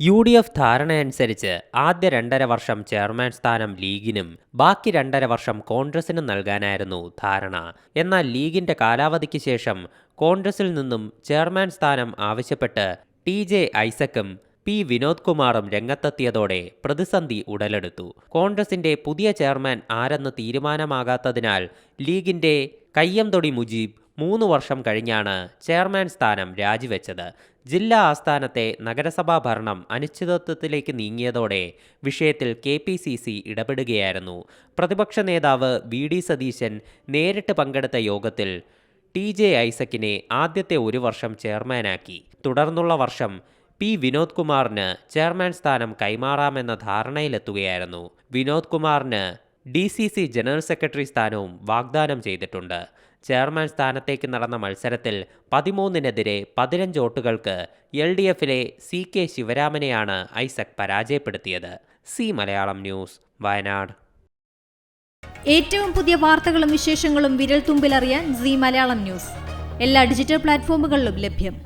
U D F ധാരണയനുസരിച്ച് ആദ്യ രണ്ടര വർഷം ചെയർമാൻ സ്ഥാനം ലീഗിനും ബാക്കി രണ്ടര വർഷം കോൺഗ്രസിനും നൽകാനായിരുന്നു ധാരണ. എന്നാൽ ലീഗിന്റെ കാലാവധിക്ക് ശേഷം കോൺഗ്രസിൽ നിന്നും ചെയർമാൻ സ്ഥാനം ആവശ്യപ്പെട്ട് ടി ജെ ഐസക്കും പി വിനോദ് കുമാറും രംഗത്തെത്തിയതോടെ പ്രതിസന്ധി ഉടലെടുത്തു. കോൺഗ്രസിന്റെ പുതിയ ചെയർമാൻ ആരെന്ന് തീരുമാനമാകാത്തതിനാൽ ലീഗിന്റെ കയ്യംതൊടി മുജീബ് മൂന്ന് വർഷം കഴിഞ്ഞാണ് ചെയർമാൻ സ്ഥാനം രാജിവെച്ചത്. ജില്ലാ ആസ്ഥാനത്തെ നഗരസഭാ ഭരണം അനിശ്ചിതത്വത്തിലേക്ക് നീങ്ങിയതോടെ വിഷയത്തിൽ കെ പി സി സി ഇടപെടുകയായിരുന്നു. പ്രതിപക്ഷ നേതാവ് വി ഡി സതീശൻ നേരിട്ട് പങ്കെടുത്ത യോഗത്തിൽ ടി ജെ ഐസക്കിനെ ആദ്യത്തെ ഒരു വർഷം ചെയർമാനാക്കി. തുടർന്നുള്ള വർഷം പി വിനോദ് കുമാറിന് ചെയർമാൻ സ്ഥാനം കൈമാറാമെന്ന ധാരണയിലെത്തുകയായിരുന്നു. വിനോദ് കുമാറിന് D C C general secretary സ്ഥാനവും വാഗ്ദാനം ചെയ്തിട്ടുണ്ട്. ചെയർമാൻ സ്ഥാനത്തേക്ക് നടന്ന മത്സരത്തിൽ പതിമൂന്നിനെതിരെ പതിനഞ്ച് വോട്ടുകൾക്ക് എൽ ഡി എഫിലെ സി കെ ശിവരാമനെയാണ് ഐസക് പരാജയപ്പെടുത്തിയത്. C Malayalam news Wayanad. ഏറ്റവും പുതിയ വാർത്തകളും വിശേഷങ്ങളും വിരൽ തുമ്പിലറിയാൻ സി മലയാളം ന്യൂസ്. എല്ലാ ഡിജിറ്റൽ പ്ലാറ്റ്ഫോമുകളിലും ലഭ്യം.